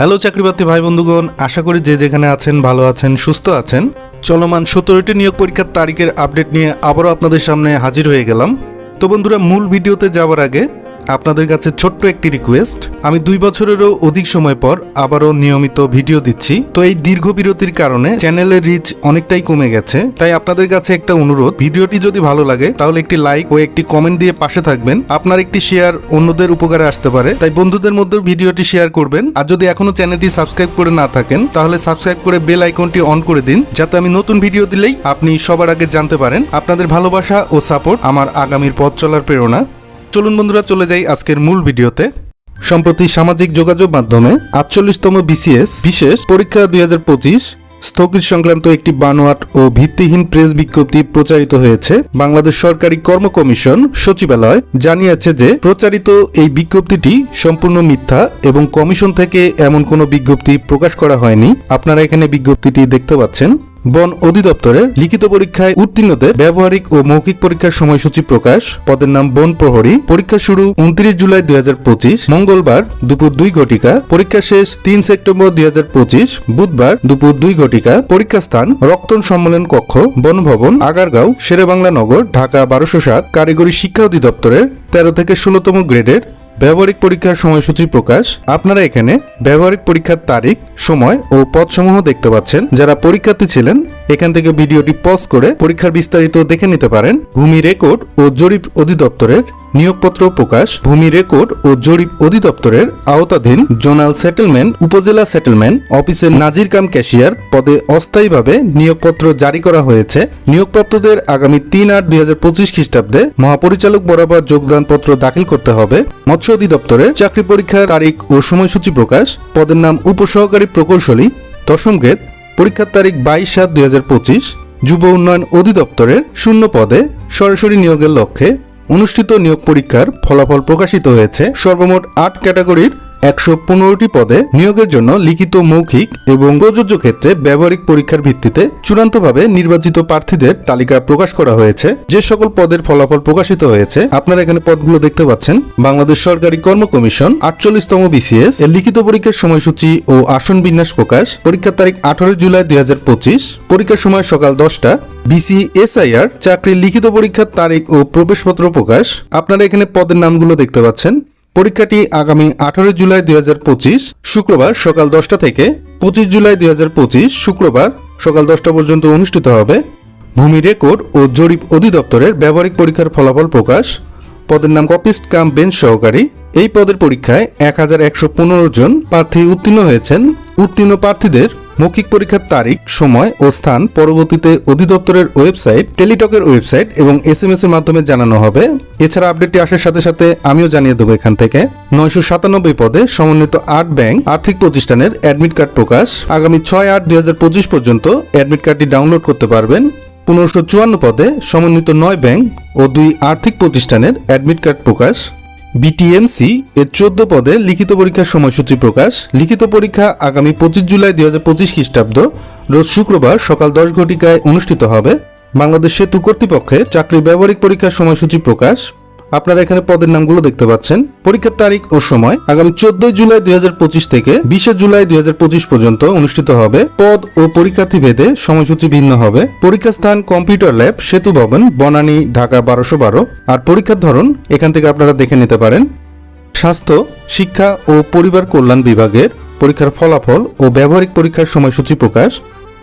Hello চাকরিপ্রার্থী ভাই বন্ধুগণ, আশা করি যে যেখানে আছেন, ভালো আছেন, সুস্থ আছেন। চলমান সতেরোটি নিয়োগ পরীক্ষার তারিখের আপডেট নিয়ে আবারও আপনাদের সামনে হাজির হয়ে গেলাম। তো বন্ধুরা, মূল ভিডিওতে যাওয়ার আগে আপনাদের কাছে ছোট্ট একটি রিকোয়েস্ট আমি দুই বছরেরও অধিক সময় পর আবারও নিয়মিত ভিডিও দিচ্ছি। তো এই দীর্ঘ বিরতির কারণে চ্যানেলের রিচ অনেকটাই কমে গেছে। তাই আপনাদের কাছে একটা অনুরোধ ভিডিওটি যদি ভালো লাগে, তাহলে একটি লাইক ও একটি কমেন্ট দিয়ে পাশে থাকবেন। আপনার একটি শেয়ার অন্যদের উপকারে আসতে পারে। তাই বন্ধুদের মধ্যে ভিডিওটি শেয়ার করবেন। আর যদি এখনও চ্যানেলটি সাবস্ক্রাইব করে না থাকেন, তাহলে সাবস্ক্রাইব করে বেল আইকনটি অন করে দিন। যাতে আমি নতুন ভিডিও দিলেই আপনি সবার আগে জানতে পারেন। আপনাদের ভালোবাসা ও সাপোর্ট আমার আগামীর পথ চলার প্রেরণা। চলুন বন্ধুরা, চলে যাই আজকের মূল ভিডিওতে। সম্প্রতি সামাজিক যোগাযোগ মাধ্যমে আটচল্লিশতম বিসিএস বিশেষ পরীক্ষা দুই স্থগিত সংক্রান্ত একটি বানোয়াট ও ভিত্তিহীন প্রেস বিজ্ঞপ্তি প্রচারিত হয়েছে। বাংলাদেশ সরকারি কর্ম কমিশন সচিবালয় জানিয়েছে যে, প্রচারিত এই বিজ্ঞপ্তিটি সম্পূর্ণ মিথ্যা এবং কমিশন থেকে এমন কোনো বিজ্ঞপ্তি প্রকাশ করা হয়নি। আপনারা এখানে বিজ্ঞপ্তিটি দেখতে পাচ্ছেন। বন অধিদপ্তরের লিখিত পরীক্ষায় উত্তীর্ণদের ব্যবহারিক ও মৌখিক পরীক্ষার সময়সূচি প্রকাশ। পদের নাম বন প্রহরী। পরীক্ষা শুরু উনত্রিশ জুলাই দুই হাজার পঁচিশ। মঙ্গলবার দুপুর দুই ঘটিকা। পরীক্ষা শেষ তিন সেপ্টেম্বর দুই হাজার পঁচিশ। বুধবার দুপুর দুই ঘটিকা। পরীক্ষা স্থান রক্তন সম্মেলন কক্ষ, বনভবন, আগারগাঁও, শেরেবাংলা নগর, ঢাকা বারোশো সাত। কারিগরি শিক্ষা অধিদপ্তরের তেরো থেকে ষোলোতম গ্রেডের ব্যবহারিক পরীক্ষার সময়সূচি প্রকাশ। আপনারা এখানে ব্যবহারিক পরীক্ষার তারিখ, সময় ও পদসমূহ দেখতে পাচ্ছেন। যারা পরীক্ষার্থী ছিলেন এখান থেকে ভিডিওটি পজ করে পরীক্ষার বিস্তারিত দেখে নিতে পারেন। ভূমি রেকর্ড ও জরিপ অধিদপ্তরের নিয়োগপত্র প্রকাশ, ভূমি রেকর্ড ও জরিপ অধিদপ্তরের আওতাধীন জোনাল সেটেলমেন্ট উপজেলা সেটেলমেন্ট অফিসের নাজির কাম ক্যাশিয়ার পদে অস্থায়ীভাবে নিয়োগপত্র জারি করা হয়েছে। নিয়োগপ্রাপ্তদের আগামী তিন আট দুই হাজার পঁচিশ খ্রিস্টাব্দে মহাপরিচালক বরাবর যোগদানপত্র দাখিল করতে হবে। মৎস্য অধিদপ্তরের চাকরি পরীক্ষার তারিখ ও সময়সূচি প্রকাশ, পদের নাম উপসহকারী প্রকৌশলী, দশম গ্রেড পরীক্ষার তারিখ বাইশ সাত দুই যুব উন্নয়ন অধিদপ্তরের শূন্য পদে সরাসরি নিয়োগের লক্ষ্যে অনুষ্ঠিত নিয়োগ পরীক্ষার ফলাফল প্রকাশিত হয়েছে সর্বমোট আট ক্যাটাগরির একশো পনেরোটি পদে নিয়োগের জন্য লিখিত মৌখিক এবং প্রযোজ্য ক্ষেত্রে ব্যবহারিক পরীক্ষার ভিত্তিতে চূড়ান্তভাবে নির্বাচিত প্রার্থীদের তালিকা প্রকাশ করা হয়েছে। যে সকল পদের ফলাফল প্রকাশিত হয়েছে, আপনারা এখানে পদগুলো দেখতে পাচ্ছেন। বাংলাদেশ সরকারি কর্ম কমিশন আটচল্লিশতম বিসিএস এর লিখিত পরীক্ষার সময়সূচি ও আসন বিন্যাস প্রকাশ। পরীক্ষার তারিখ আঠারো জুলাই দুই হাজার পঁচিশ। পরীক্ষার সময় সকাল দশটা। বিসিএসআইআর চাকরির লিখিত পরীক্ষার তারিখ ও প্রবেশপত্র প্রকাশ। আপনারা এখানে পদের নামগুলো দেখতে পাচ্ছেন। পরীক্ষাটি আগামী আঠারোই জুলাই দু হাজার পঁচিশ, শুক্রবার সকাল দশটা থেকে পঁচিশ জুলাই দু হাজার পঁচিশ, শুক্রবার সকাল দশটা পর্যন্ত অনুষ্ঠিত হবে। ভূমি রেকর্ড ও জরিপ অধিদপ্তরের ব্যবহারিক পরীক্ষার ফলাফল প্রকাশ। পদের নাম কপিস্ট কাম বেঞ্চ সহকারী। এই পদের পরীক্ষায় এক হাজার একশো পনেরো জন প্রার্থী উত্তীর্ণ হয়েছেন। উত্তীর্ণ প্রার্থীদের মৌখিক পরীক্ষার তারিখ, সময় ও স্থান পরবর্তীতে অধিদপ্তরের ওয়েবসাইট, টেলিটকের ওয়েবসাইট এবং এস এম এস এর মাধ্যমে জানানো হবে। এছাড়া আপডেটটি আসার সাথে সাথে আমিও জানিয়ে দেবো এখান থেকে। নয়শো সাতানব্বই পদে সমন্বিত আট ব্যাংক আর্থিক প্রতিষ্ঠানের অ্যাডমিট কার্ড প্রকাশ। আগামী ছয় আট দুই পর্যন্ত অ্যাডমিট কার্ডটি ডাউনলোড করতে পারবেন। পনেরোশো চুয়ান্ন পদে সমন্বিত নয় ব্যাংক ও দুই আর্থিক প্রতিষ্ঠানের অ্যাডমিট কার্ড প্রকাশ। বিটিএমসি এর চোদ্দ পদে লিখিত পরীক্ষার সময়সূচি প্রকাশ। লিখিত পরীক্ষা আগামী পঁচিশ জুলাই দুই হাজার পঁচিশ খ্রিস্টাব্দ। রোজ শুক্রবার সকাল দশ ঘটিকায় অনুষ্ঠিত হবে। বাংলাদেশ সেতু কর্তৃপক্ষের চাকরির ব্যবহারিক পরীক্ষার সময়সূচি প্রকাশ। আপনারা এখানে পদের নামগুলো দেখতে পাচ্ছেন। পরীক্ষার তারিখ ও সময় আগামী চোদ্দই জুলাই দুই হাজার পঁচিশ থেকে বিশে জুলাই দুই হাজার পঁচিশ পর্যন্ত অনুষ্ঠিত হবে। পদ ও পরীক্ষার্থী ভেদে সময়সূচি ভিন্ন হবে। পরীক্ষা স্থান কম্পিউটার ল্যাব, সেতু ভবন, বনানী, ঢাকা বারোশো বারো। আর পরীক্ষার ধরন এখান থেকে আপনারা দেখে নিতে পারেন। স্বাস্থ্য, শিক্ষা ও পরিবার কল্যাণ বিভাগের পরীক্ষার ফলাফল ও ব্যবহারিক পরীক্ষার সময়সূচি প্রকাশ।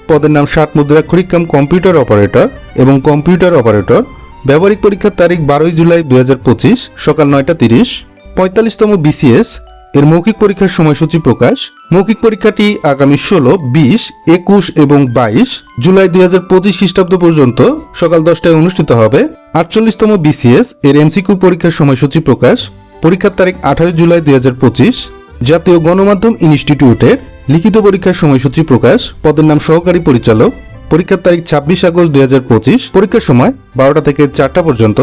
পদের নাম ষাট মুদ্রাক্ষরিক কাম কম্পিউটার অপারেটর এবং কম্পিউটার অপারেটর। ব্যবহারিক পরীক্ষার তারিখ বারোই জুলাই দুই হাজার পঁচিশ, সকাল নয়টা তিরিশ। পঁয়তাল্লিশতম বিসিএস, এর মৌখিক পরীক্ষার সময়সূচি প্রকাশ। মৌখিক পরীক্ষাটি আগামী ষোলো, বিশ, একুশ এবং বাইশ জুলাই দুই হাজার পঁচিশ খ্রিস্টাব্দ পর্যন্ত সকাল দশটায় অনুষ্ঠিত হবে। আটচল্লিশতম বিসিএস, এর এমসিকিউ পরীক্ষার সময়সূচি প্রকাশ। পরীক্ষার তারিখ আঠারো জুলাই দুই হাজার পঁচিশ। জাতীয় গণমাধ্যম ইনস্টিটিউটের লিখিত পরীক্ষার সময়সূচি প্রকাশ। পদের নাম সহকারী পরিচালক পরীক্ষার তারিখ ছাব্বিশ আগস্ট দুই হাজার পঁচিশ। পরীক্ষার সময় বারোটা থেকে চারটা পর্যন্ত।